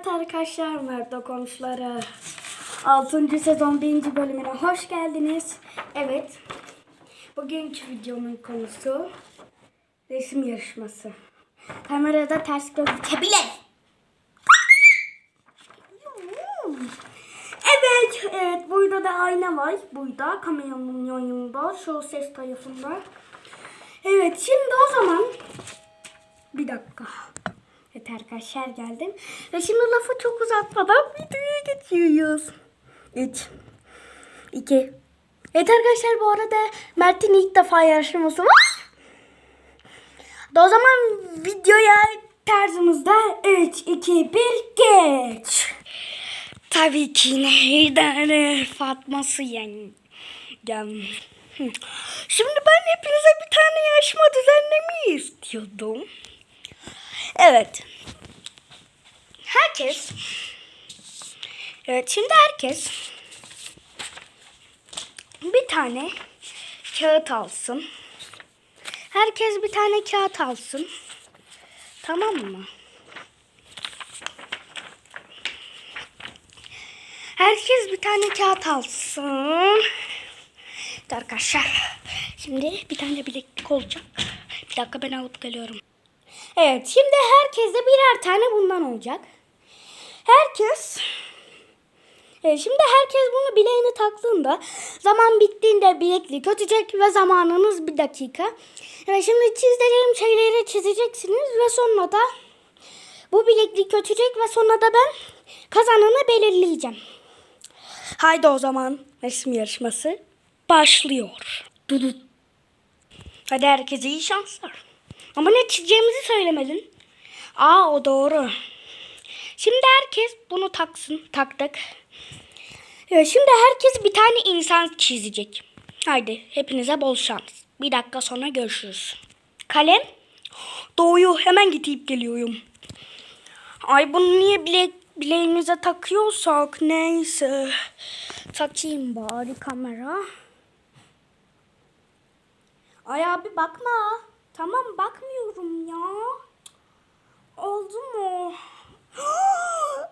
Evet arkadaşlar Merdo Komşuları 6. sezon 1. bölümüne hoş geldiniz. Evet bugünkü videomun konusu resim yarışması. Kamerada ters gözükebilir. Evet, evet burada da ayna var. Burada kameranın yanında, şu ses tarafında. Evet şimdi o zaman bir dakika. Evet arkadaşlar geldim. Ve şimdi lafı çok uzatmadan videoya geçiyoruz. 3 2 Evet arkadaşlar bu arada Mert'in ilk defa yarışması var. Da o zaman videoya tarzımızda 3 2 1 geç. Tabii ki neyden Fatma'sı yani. Şimdi ben hepinize bir tane yarışma düzenlemeyi istiyordum. Evet. Herkes Evet şimdi herkes bir tane kağıt alsın. Herkes bir tane kağıt alsın. Tamam mı? Herkes bir tane kağıt alsın. Evet arkadaşlar. Şimdi bir tane bileklik olacak. Bir dakika ben alıp geliyorum. Evet şimdi herkeste birer tane bundan olacak. Herkes Evet, şimdi herkes bunu bileğine taktığında zaman bittiğinde bileklik ötecek ve zamanınız bir dakika. Evet, şimdi çizdiğim şeyleri çizeceksiniz ve sonra da bu bileklik ötecek ve sonra da ben kazananı belirleyeceğim. Haydi o zaman resim yarışması başlıyor. Dudut. Hadi herkese iyi şanslar. Ama ne çizeceğimizi söylemedin. Aa o doğru. Şimdi herkes bunu taksın. Taktık. Evet, şimdi herkes bir tane insan çizecek. Haydi hepinize bol şans. Bir dakika sonra görüşürüz. Kalem. Doğuyor. Hemen gidip geliyorum. Ay bunu niye bilek, bileğimize takıyorsak neyse. Takayım bari kamera. Ay abi bakma. Tamam bakmıyorum ya. Oldu mu?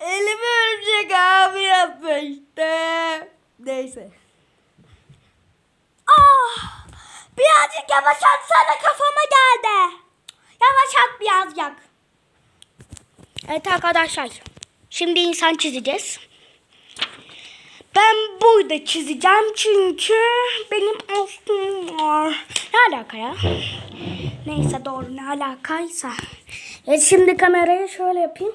Elimi örümcek abi yapıştı. Neyse. Ah! Birazcık yavaş atsana kafama geldi. Yavaş at birazcık. Evet arkadaşlar. Şimdi insan çizeceğiz. Ben burada çizeceğim çünkü benim aslım var. Ne alaka ya? Neyse doğru ne alakaysa. Evet şimdi kamerayı şöyle yapayım.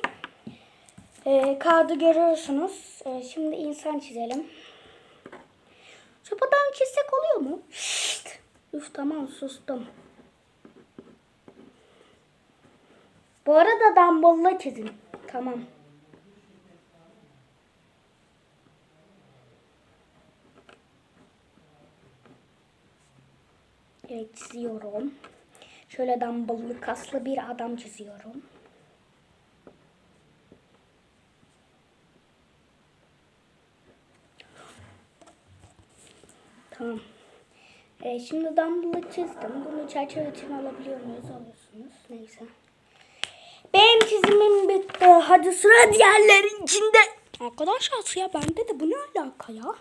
Ee, kağıdı görüyorsunuz. Ee, şimdi insan çizelim. Sopadan çizsek oluyor mu? Şşt. Üf tamam sustum. Bu arada dambulla çizin. Tamam. Evet çiziyorum. Şöyle dumbbelllı kaslı bir adam çiziyorum. Tamam. Ee, şimdi dumbbell'ı çizdim. Bunu çerçeve için alabiliyor muyuz? Alıyorsunuz. Neyse. Benim çizimim bitti. Hadi sıra diğerlerin içinde. Arkadaşlar ya bende de bu ne alaka ya?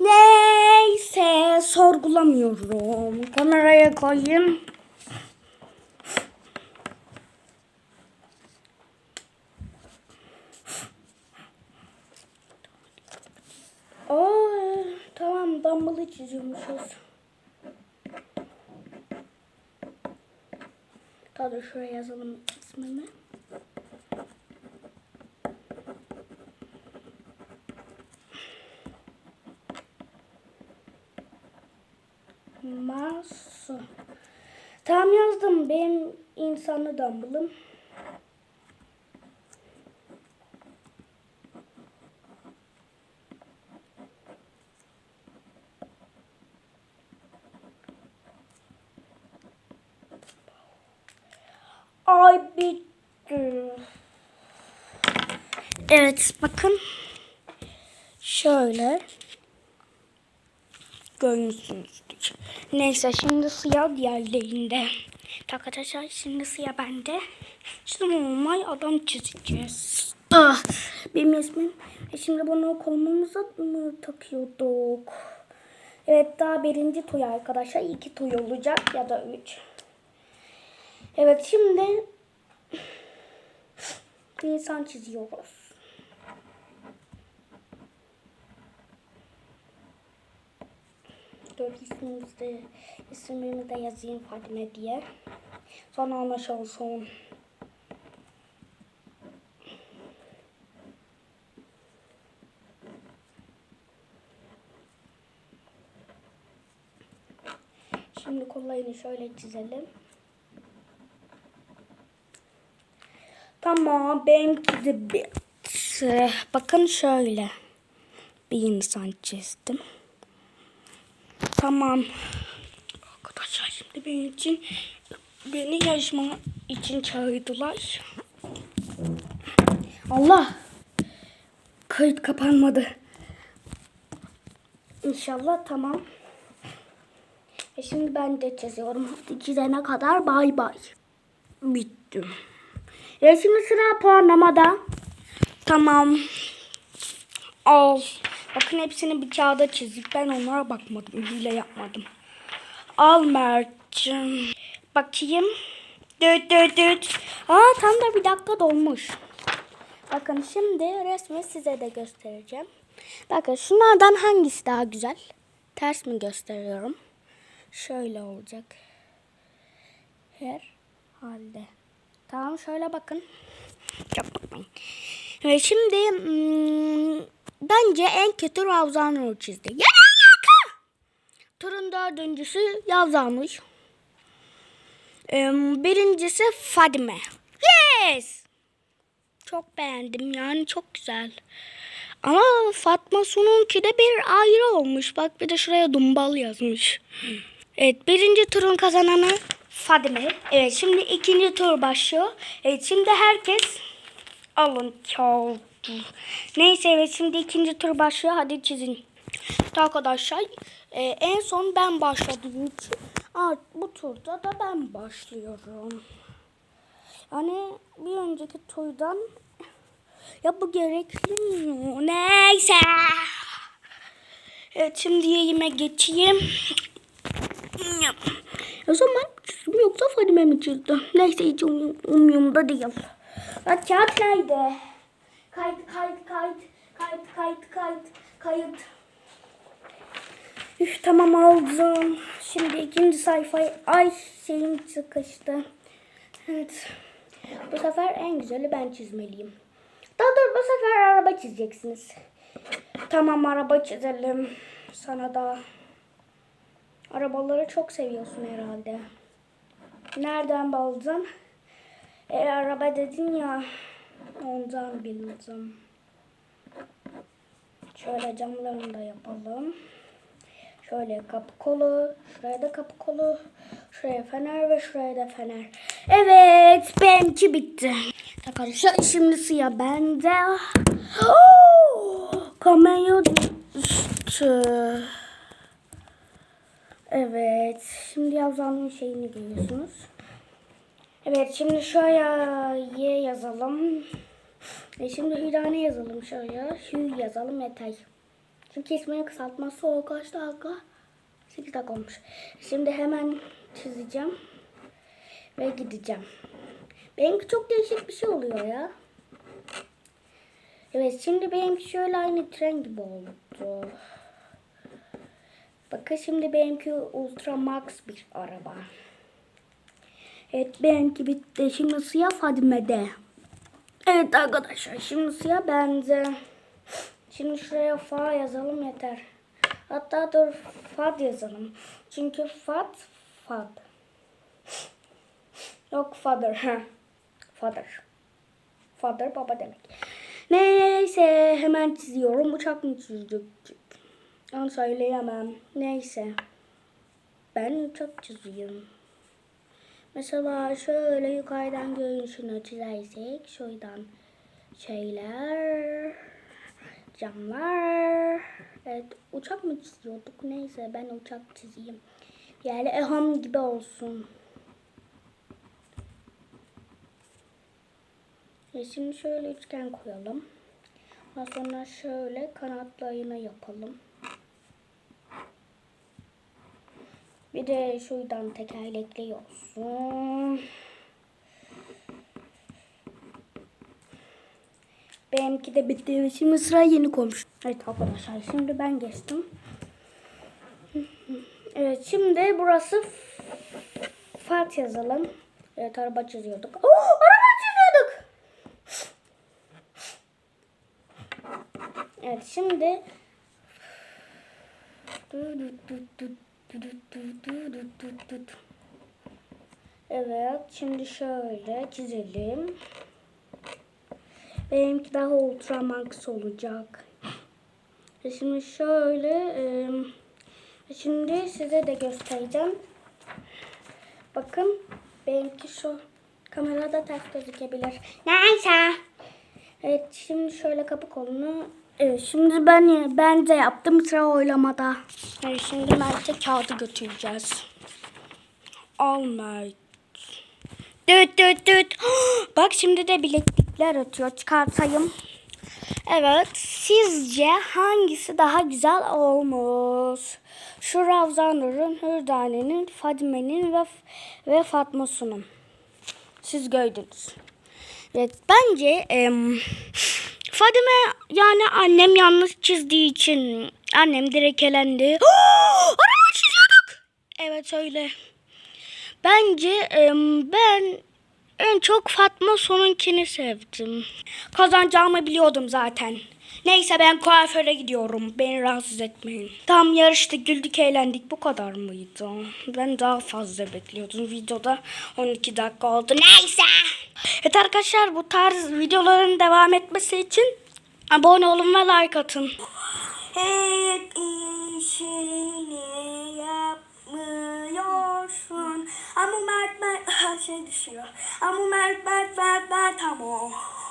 Neyse sorgulamıyorum. Kameraya koyayım. Aa, tamam dumbbell'ı çiziyormuşuz. Tabii şuraya yazalım ismini. Masu. Tamam yazdım. Benim insanlı dumbbellım. Ay bitti. Evet bakın. Şöyle. Görmüşsünüzdür. Neyse şimdi siyah diğerlerinde. Arkadaşlar şimdi siyah bende. Şimdi normal adam çizeceğiz. Ah, benim ismim. E şimdi bunu kolumuza mı takıyorduk? Evet daha birinci toy arkadaşlar. iki toy olacak ya da üç. Evet şimdi bir insan çiziyoruz. Dur ismimizi de, ismimi de yazayım Fatime diye. Sonra anlaşılsın. Şimdi kollarını şöyle çizelim. Tamam benimki de bitti. Bakın şöyle. Bir insan çizdim. Tamam. Arkadaşlar şimdi benim için beni yarışma için çağırdılar. Allah. Kayıt kapanmadı. İnşallah tamam. E şimdi ben de çiziyorum. Çizene kadar bay bay. Bittim. E şimdi sıra puanlamada. Tamam. Al. Bakın hepsini bir kağıda çizdik. Ben onlara bakmadım. Hile yapmadım. Al Mert'cim. Bakayım. Düt düt düt. Aa tam da bir dakika dolmuş. Bakın şimdi resmi size de göstereceğim. Bakın şunlardan hangisi daha güzel? Ters mi gösteriyorum? Şöyle olacak. Her halde. Tamam şöyle bakın. Çok. Ve şimdi hmm, bence en kötü Ravza Nur çizdi. Ya ne alaka? Turun dördüncüsü Yavza'mış. Birincisi Fadime. Yes! Çok beğendim yani çok güzel. Ama Fatma Su'nunki de bir ayrı olmuş. Bak bir de şuraya Dumbal yazmış. Evet birinci turun kazananı Fadime. Evet şimdi ikinci tur başlıyor. Evet şimdi herkes alın kağıdı. Neyse evet şimdi ikinci tur başlıyor. Hadi çizin. Arkadaşlar e, en son ben başladığım için art, bu turda da ben başlıyorum. Yani bir önceki turdan ya bu gerekli mi? Neyse. Evet şimdi yiyime geçeyim. O zaman çizdim yoksa Fadime mi çizdi? Neyse hiç um, umurumda değil. Ya kağıt nerede? Kayıt kayıt kayıt kayıt kayıt kayıt kayıt. Üf tamam aldım. Şimdi ikinci sayfayı ay şeyim sıkıştı. Evet. Bu sefer en güzeli ben çizmeliyim. Daha dur bu sefer araba çizeceksiniz. Tamam araba çizelim. Sana da arabaları çok seviyorsun herhalde. Nereden buldun? E araba dedin ya. Ondan bildim. Şöyle camlarını da yapalım. Şöyle kapı kolu, şuraya da kapı kolu, şuraya fener ve şuraya da fener. Evet, benimki bitti. Arkadaşlar şimdi sıra bende. Oh, kamera düştü. Evet, şimdi yazanın şeyini görüyorsunuz. Evet, şimdi şuraya Y yazalım. E şimdi Hüdane yazalım şuraya. Hü yazalım yeter. Çünkü ismini kısaltması o kaç dakika? 8 dakika olmuş. Şimdi hemen çizeceğim. Ve gideceğim. Benimki çok değişik bir şey oluyor ya. Evet şimdi benimki şöyle aynı tren gibi oldu. Bakın şimdi benimki Ultra Max bir araba. Evet benimki bitti. Şimdi siyah Fadime'de. Evet arkadaşlar şimdi siyah bende. Şimdi şuraya fa yazalım yeter. Hatta dur fad yazalım. Çünkü fad fad. Yok father. Father. Father baba demek. Neyse hemen çiziyorum. Uçak mı çizdik? Onu söyleyemem. Neyse. Ben uçak çiziyorum. Mesela şöyle yukarıdan görünüşünü çizersek şuradan şeyler camlar evet uçak mı çiziyorduk neyse ben uçak çizeyim yani eham gibi olsun Ve şimdi şöyle üçgen koyalım. Ondan sonra şöyle kanatlı ayna yapalım. Bir de şuradan tekerlekli olsun. Benimki de bitti. Şimdi sıra yeni komşu. Evet arkadaşlar şimdi ben geçtim. Evet şimdi burası Fat yazalım. Evet araba çiziyorduk. Oo, araba çiziyorduk. Evet şimdi Evet şimdi şöyle çizelim. Benimki daha ultramax olacak. E Şimdi şöyle e, şimdi size de göstereceğim. Bakın benimki şu kamerada ters gözükebilir. Neyse. Evet şimdi şöyle kapı kolunu Evet şimdi ben ben de yaptım sıra oylamada. Evet şimdi Mert'e kağıdı götüreceğiz. Al Mert. Düt düt düt. Bak şimdi de bileklikler atıyor. Çıkartayım. Evet. Sizce hangisi daha güzel olmuş? Şu Ravzanur'un, Hürdane'nin, Fadime'nin ve, ve Fatma Sun'un. Siz gördünüz. Evet bence em, Fadime yani annem yanlış çizdiği için annem direkt elendi. Araba çiziyorduk. Evet öyle. Bence em, ben en çok Fatma Son'unkini sevdim. Kazanacağımı biliyordum zaten. Neyse ben kuaföre gidiyorum. Beni rahatsız etmeyin. Tam yarışta güldük eğlendik. Bu kadar mıydı? Ben daha fazla bekliyordum. Videoda 12 dakika oldu. Neyse. Evet arkadaşlar bu tarz videoların devam etmesi için abone olun ve like atın. Hep işini yapmıyorsun. Ama Mert Mert şey düşüyor. Ama Mert Mert Mert Mert ama.